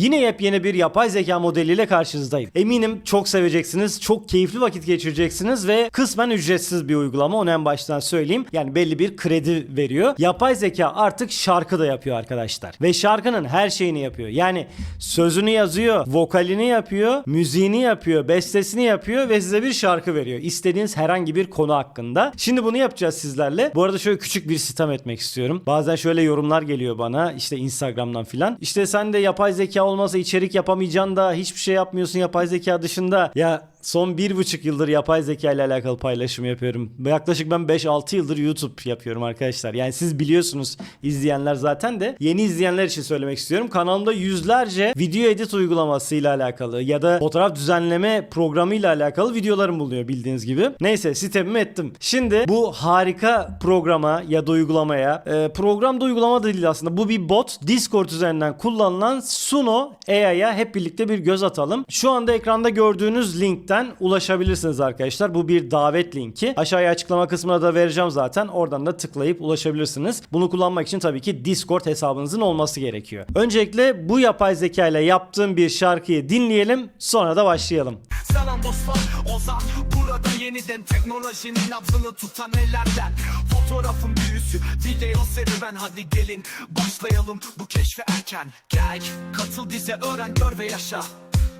Yine yepyeni bir yapay zeka modeliyle karşınızdayım. Eminim çok seveceksiniz, çok keyifli vakit geçireceksiniz ve kısmen ücretsiz bir uygulama onu en baştan söyleyeyim. Yani belli bir kredi veriyor. Yapay zeka artık şarkı da yapıyor arkadaşlar. Ve şarkının her şeyini yapıyor. Yani sözünü yazıyor, vokalini yapıyor, müziğini yapıyor, bestesini yapıyor ve size bir şarkı veriyor. İstediğiniz herhangi bir konu hakkında. Şimdi bunu yapacağız sizlerle. Bu arada şöyle küçük bir sitem etmek istiyorum. Bazen şöyle yorumlar geliyor bana işte Instagram'dan filan. İşte sen de yapay zeka olmasa içerik yapamayacaksın da hiçbir şey yapmıyorsun yapay zeka dışında. Ya son bir buçuk yıldır yapay zeka ile alakalı paylaşım yapıyorum. Yaklaşık ben 5-6 yıldır YouTube yapıyorum arkadaşlar. Yani siz biliyorsunuz izleyenler zaten de yeni izleyenler için söylemek istiyorum. Kanalımda yüzlerce video edit uygulaması ile alakalı ya da fotoğraf düzenleme programı ile alakalı videolarım bulunuyor bildiğiniz gibi. Neyse sitemimi ettim. Şimdi bu harika programa ya da uygulamaya e, program da uygulama da değil aslında. Bu bir bot. Discord üzerinden kullanılan Suno AI'ya hep birlikte bir göz atalım. Şu anda ekranda gördüğünüz linkten ulaşabilirsiniz arkadaşlar. Bu bir davet linki. Aşağıya açıklama kısmına da vereceğim zaten. Oradan da tıklayıp ulaşabilirsiniz. Bunu kullanmak için tabii ki Discord hesabınızın olması gerekiyor. Öncelikle bu yapay zeka ile yaptığım bir şarkıyı dinleyelim. Sonra da başlayalım. Selam dostlar Ozan Burada yeniden teknolojinin nabzını tutan ellerden Fotoğrafın büyüsü video serüven Hadi gelin başlayalım bu keşfe erken Gel katıl dize öğren gör ve yaşa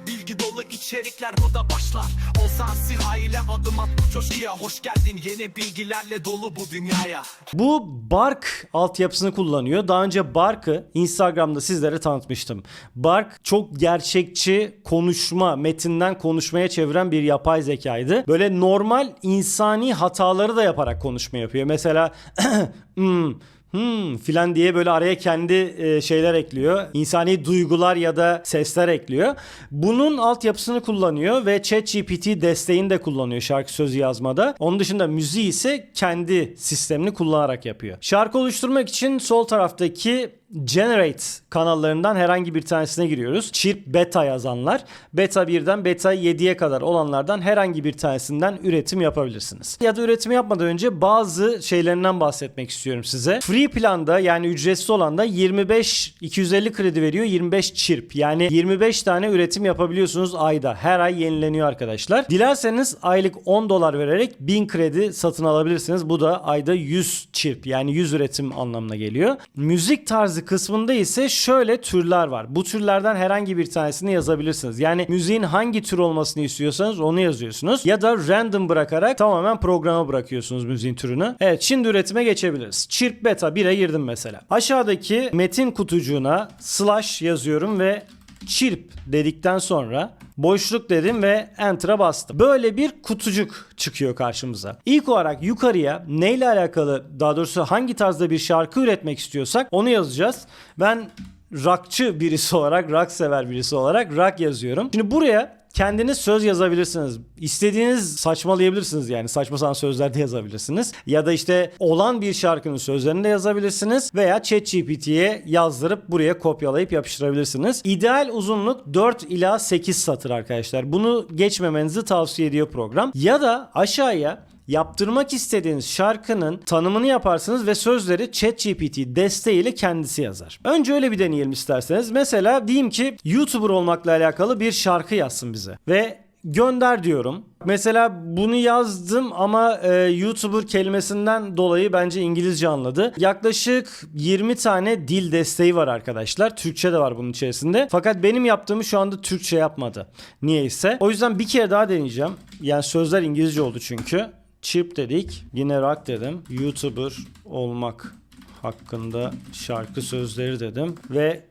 Bilgi dolu içerikler burada başlar Ozan Siha ile adım at bu coşkuya Hoş geldin yeni bilgilerle dolu bu dünyaya Bu Bark altyapısını kullanıyor. Daha önce Bark'ı Instagram'da sizlere tanıtmıştım. Bark çok gerçekçi konuşma, metinden konuşmaya çeviren bir yapay zekaydı. Böyle normal insani hataları da yaparak konuşma yapıyor. Mesela hmm, hmm filan diye böyle araya kendi e, şeyler ekliyor. İnsani duygular ya da sesler ekliyor. Bunun altyapısını kullanıyor ve ChatGPT desteğini de kullanıyor şarkı sözü yazmada. Onun dışında müziği ise kendi sistemini kullanarak yapıyor. Şarkı oluşturmak için sol taraftaki Generate kanallarından herhangi bir tanesine giriyoruz. Chirp Beta yazanlar. Beta 1'den Beta 7'ye kadar olanlardan herhangi bir tanesinden üretim yapabilirsiniz. Ya da üretim yapmadan önce bazı şeylerinden bahsetmek istiyorum size. Free planda yani ücretsiz olanda 25 250 kredi veriyor. 25 çirp. Yani 25 tane üretim yapabiliyorsunuz ayda. Her ay yenileniyor arkadaşlar. Dilerseniz aylık 10 dolar vererek 1000 kredi satın alabilirsiniz. Bu da ayda 100 çirp yani 100 üretim anlamına geliyor. Müzik tarzı kısmında ise şöyle türler var. Bu türlerden herhangi bir tanesini yazabilirsiniz. Yani müziğin hangi tür olmasını istiyorsanız onu yazıyorsunuz. Ya da random bırakarak tamamen programa bırakıyorsunuz müziğin türünü. Evet şimdi üretime geçebiliriz. Chirp Beta 1'e girdim mesela. Aşağıdaki metin kutucuğuna slash yazıyorum ve chirp dedikten sonra boşluk dedim ve enter'a bastım. Böyle bir kutucuk çıkıyor karşımıza. İlk olarak yukarıya neyle alakalı daha doğrusu hangi tarzda bir şarkı üretmek istiyorsak onu yazacağız. Ben rockçı birisi olarak, rock sever birisi olarak rock yazıyorum. Şimdi buraya kendiniz söz yazabilirsiniz. İstediğiniz saçmalayabilirsiniz yani. Saçma sapan sözler de yazabilirsiniz. Ya da işte olan bir şarkının sözlerini de yazabilirsiniz. Veya ChatGPT'ye yazdırıp buraya kopyalayıp yapıştırabilirsiniz. İdeal uzunluk 4 ila 8 satır arkadaşlar. Bunu geçmemenizi tavsiye ediyor program. Ya da aşağıya yaptırmak istediğiniz şarkının tanımını yaparsınız ve sözleri ChatGPT desteğiyle kendisi yazar. Önce öyle bir deneyelim isterseniz. Mesela diyeyim ki YouTuber olmakla alakalı bir şarkı yazsın bize ve gönder diyorum. Mesela bunu yazdım ama e, YouTuber kelimesinden dolayı bence İngilizce anladı. Yaklaşık 20 tane dil desteği var arkadaşlar. Türkçe de var bunun içerisinde. Fakat benim yaptığımı şu anda Türkçe yapmadı. Niyeyse. O yüzden bir kere daha deneyeceğim. Yani sözler İngilizce oldu çünkü. Chip dedik. Yine rock dedim. YouTuber olmak hakkında şarkı sözleri dedim. Ve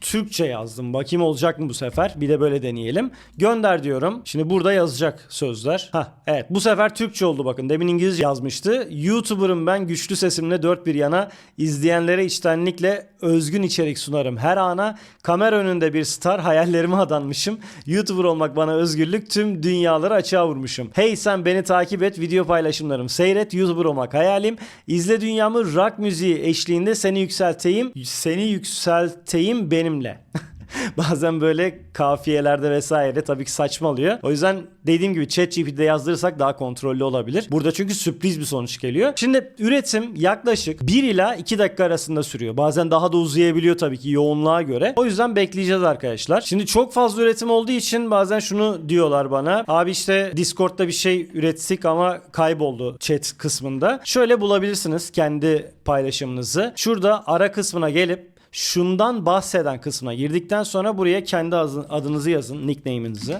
Türkçe yazdım. Bakayım olacak mı bu sefer? Bir de böyle deneyelim. Gönder diyorum. Şimdi burada yazacak sözler. Ha evet. Bu sefer Türkçe oldu bakın. Demin İngilizce yazmıştı. YouTuber'ım ben güçlü sesimle dört bir yana izleyenlere içtenlikle özgün içerik sunarım. Her ana kamera önünde bir star hayallerime adanmışım. YouTuber olmak bana özgürlük tüm dünyaları açığa vurmuşum. Hey sen beni takip et video paylaşımlarım. Seyret YouTuber olmak hayalim. İzle dünyamı rock müziği eşliğinde seni yükselteyim. Seni yükselteyim benimle. Bazen böyle kafiyelerde vesaire tabii ki saçmalıyor. O yüzden dediğim gibi ChatGPT'de yazdırırsak daha kontrollü olabilir. Burada çünkü sürpriz bir sonuç geliyor. Şimdi üretim yaklaşık 1 ila 2 dakika arasında sürüyor. Bazen daha da uzayabiliyor tabii ki yoğunluğa göre. O yüzden bekleyeceğiz arkadaşlar. Şimdi çok fazla üretim olduğu için bazen şunu diyorlar bana. Abi işte Discord'da bir şey ürettik ama kayboldu chat kısmında. Şöyle bulabilirsiniz kendi paylaşımınızı. Şurada ara kısmına gelip şundan bahseden kısmına girdikten sonra buraya kendi adınızı yazın, nickname'inizi.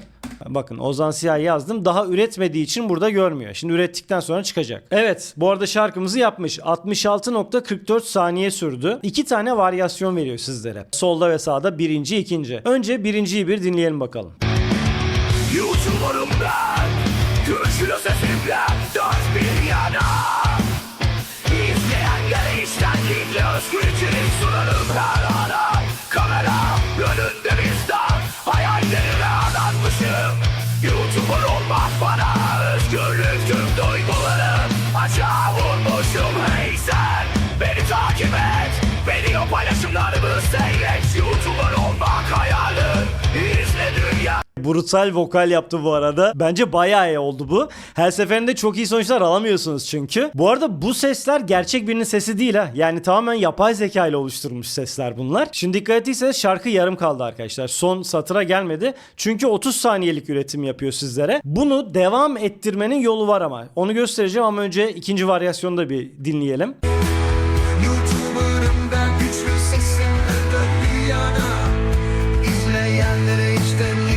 Bakın Ozan Siyah yazdım. Daha üretmediği için burada görmüyor. Şimdi ürettikten sonra çıkacak. Evet bu arada şarkımızı yapmış. 66.44 saniye sürdü. İki tane varyasyon veriyor sizlere. Solda ve sağda birinci, ikinci. Önce birinciyi bir dinleyelim bakalım. YouTuber'ım ben özgür içerik sunarım Kamera önünde bizden Hayallerime adanmışım Brutal vokal yaptı bu arada. Bence bayağı iyi oldu bu. Her seferinde çok iyi sonuçlar alamıyorsunuz çünkü. Bu arada bu sesler gerçek birinin sesi değil ha. Yani tamamen yapay zeka ile oluşturulmuş sesler bunlar. Şimdi dikkat ettiyseniz şarkı yarım kaldı arkadaşlar. Son satıra gelmedi. Çünkü 30 saniyelik üretim yapıyor sizlere. Bunu devam ettirmenin yolu var ama. Onu göstereceğim ama önce ikinci varyasyonu da bir dinleyelim. Bir yana İzleyenlere içtenlikle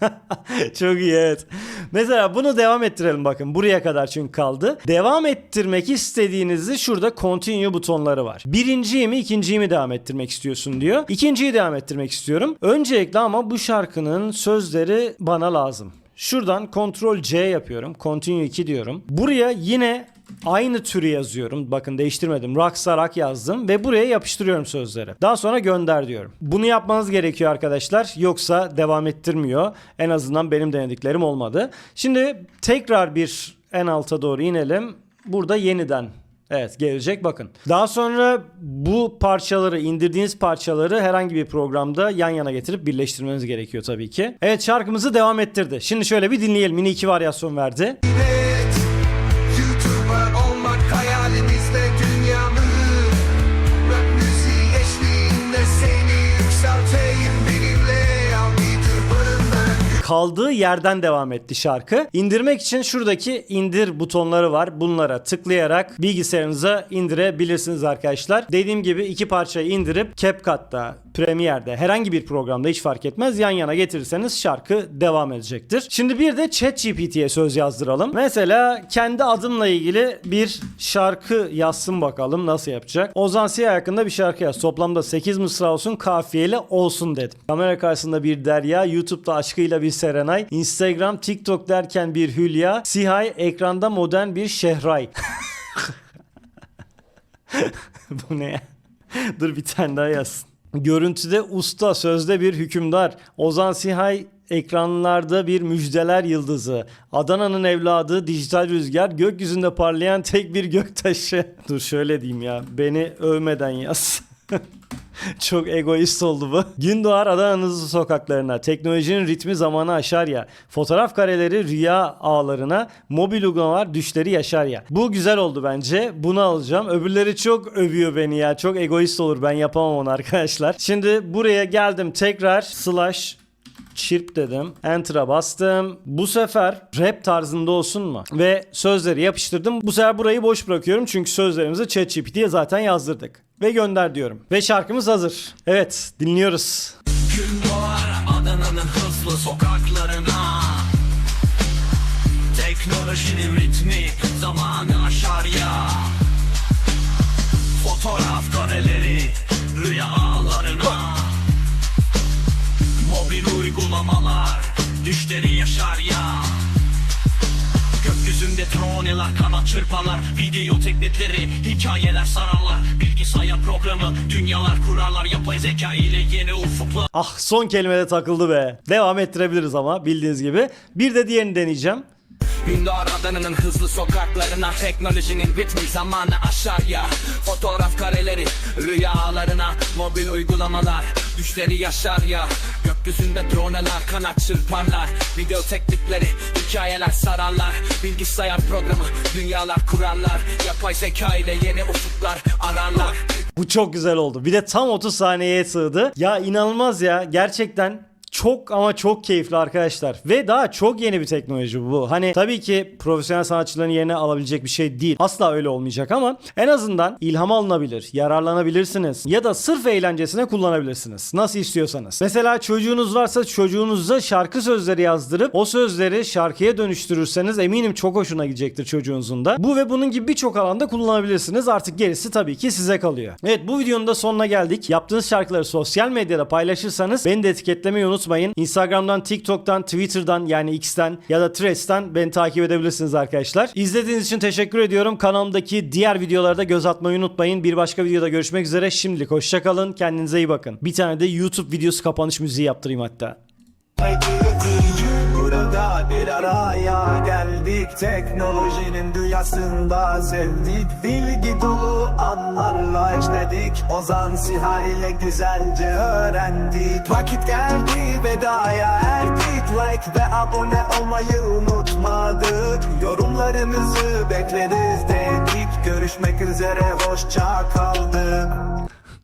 Çok iyi evet. Mesela bunu devam ettirelim bakın. Buraya kadar çünkü kaldı. Devam ettirmek istediğinizde şurada continue butonları var. Birinciyi mi ikinciyi mi devam ettirmek istiyorsun diyor. İkinciyi devam ettirmek istiyorum. Öncelikle ama bu şarkının sözleri bana lazım. Şuradan Ctrl C yapıyorum. Continue 2 diyorum. Buraya yine aynı türü yazıyorum. Bakın değiştirmedim. Rockstar Rock yazdım ve buraya yapıştırıyorum sözleri. Daha sonra gönder diyorum. Bunu yapmanız gerekiyor arkadaşlar. Yoksa devam ettirmiyor. En azından benim denediklerim olmadı. Şimdi tekrar bir en alta doğru inelim. Burada yeniden Evet gelecek bakın. Daha sonra bu parçaları indirdiğiniz parçaları herhangi bir programda yan yana getirip birleştirmeniz gerekiyor tabii ki. Evet şarkımızı devam ettirdi. Şimdi şöyle bir dinleyelim. Mini iki varyasyon verdi. Evet kaldığı yerden devam etti şarkı. İndirmek için şuradaki indir butonları var. Bunlara tıklayarak bilgisayarınıza indirebilirsiniz arkadaşlar. Dediğim gibi iki parçayı indirip CapCut'ta, Premiere'de herhangi bir programda hiç fark etmez yan yana getirirseniz şarkı devam edecektir. Şimdi bir de ChatGPT'ye söz yazdıralım. Mesela kendi adımla ilgili bir şarkı yazsın bakalım nasıl yapacak. Ozan Siyah hakkında bir şarkı yaz. Toplamda 8 mısra olsun kafiyeli olsun dedim. Kamera karşısında bir Derya, YouTube'da aşkıyla bir Serenay, Instagram, TikTok derken bir Hülya, Sihay ekranda modern bir Şehray. Bu ne ya? Dur bir tane daha yazsın. Görüntüde usta, sözde bir hükümdar. Ozan Sihay ekranlarda bir müjdeler yıldızı. Adana'nın evladı, dijital rüzgar, gökyüzünde parlayan tek bir göktaşı. Dur şöyle diyeyim ya, beni övmeden yaz. Çok egoist oldu bu. Gün doğar Adana'nın sokaklarına. Teknolojinin ritmi zamanı aşar ya. Fotoğraf kareleri rüya ağlarına. Mobil uygulamalar düşleri yaşar ya. Bu güzel oldu bence. Bunu alacağım. Öbürleri çok övüyor beni ya. Çok egoist olur. Ben yapamam onu arkadaşlar. Şimdi buraya geldim. Tekrar slash çirp dedim. Enter'a bastım. Bu sefer rap tarzında olsun mu? Ve sözleri yapıştırdım. Bu sefer burayı boş bırakıyorum. Çünkü sözlerimizi ChatGPT'ye zaten yazdırdık. Ve gönder diyorum. Ve şarkımız hazır. Evet dinliyoruz. Gün doğar Adana'nın hızlı sokaklarına Teknolojinin ritmi zamanı aşar ya Fotoğraf kareleri rüya ağlarına Mobil uygulamalar düşleri yaşar ya Gökyüzünde dronelar kanat çırparlar Video teklifleri hikayeler sararlar Bilgisayar programı dünyalar kurarlar Yapay zeka ile yeni ufuklar Ah son kelimede takıldı be. Devam ettirebiliriz ama bildiğiniz gibi. Bir de diğerini deneyeceğim. Ündar adanının hızlı sokaklarına Teknolojinin ritmi zamanı aşağıya Fotoğraf kareleri rüyalarına Mobil uygulamalar düşleri yaşar ya Gökyüzünde dronelar kanat çırparlar Video teklifleri hikayeler sararlar Bilgisayar programı dünyalar kurarlar Yapay zeka ile yeni ufuklar ararlar Bu çok güzel oldu. Bir de tam 30 saniyeye sığdı. Ya inanılmaz ya. Gerçekten çok ama çok keyifli arkadaşlar. Ve daha çok yeni bir teknoloji bu. Hani tabii ki profesyonel sanatçıların yerine alabilecek bir şey değil. Asla öyle olmayacak ama en azından ilham alınabilir, yararlanabilirsiniz. Ya da sırf eğlencesine kullanabilirsiniz. Nasıl istiyorsanız. Mesela çocuğunuz varsa çocuğunuza şarkı sözleri yazdırıp o sözleri şarkıya dönüştürürseniz eminim çok hoşuna gidecektir çocuğunuzun da. Bu ve bunun gibi birçok alanda kullanabilirsiniz. Artık gerisi tabii ki size kalıyor. Evet bu videonun da sonuna geldik. Yaptığınız şarkıları sosyal medyada paylaşırsanız beni de etiketlemeyi unutmayın. Instagram'dan, TikTok'tan, Twitter'dan yani X'ten ya da Threads'ten beni takip edebilirsiniz arkadaşlar. İzlediğiniz için teşekkür ediyorum. Kanalımdaki diğer videolarda göz atmayı unutmayın. Bir başka videoda görüşmek üzere. Şimdilik hoşçakalın. Kendinize iyi bakın. Bir tane de YouTube videosu kapanış müziği yaptırayım hatta. Burada bir araya geldik. Teknolojinin dünyasında sevdik. Bilgi dolu anlarla işledik. Ozan Siha ile güzelce öğrendik. Vakit geldi vedaya erdik. Like ve abone olmayı unutmadık. Yorumlarınızı bekleriz dedik. Görüşmek üzere hoşça kalın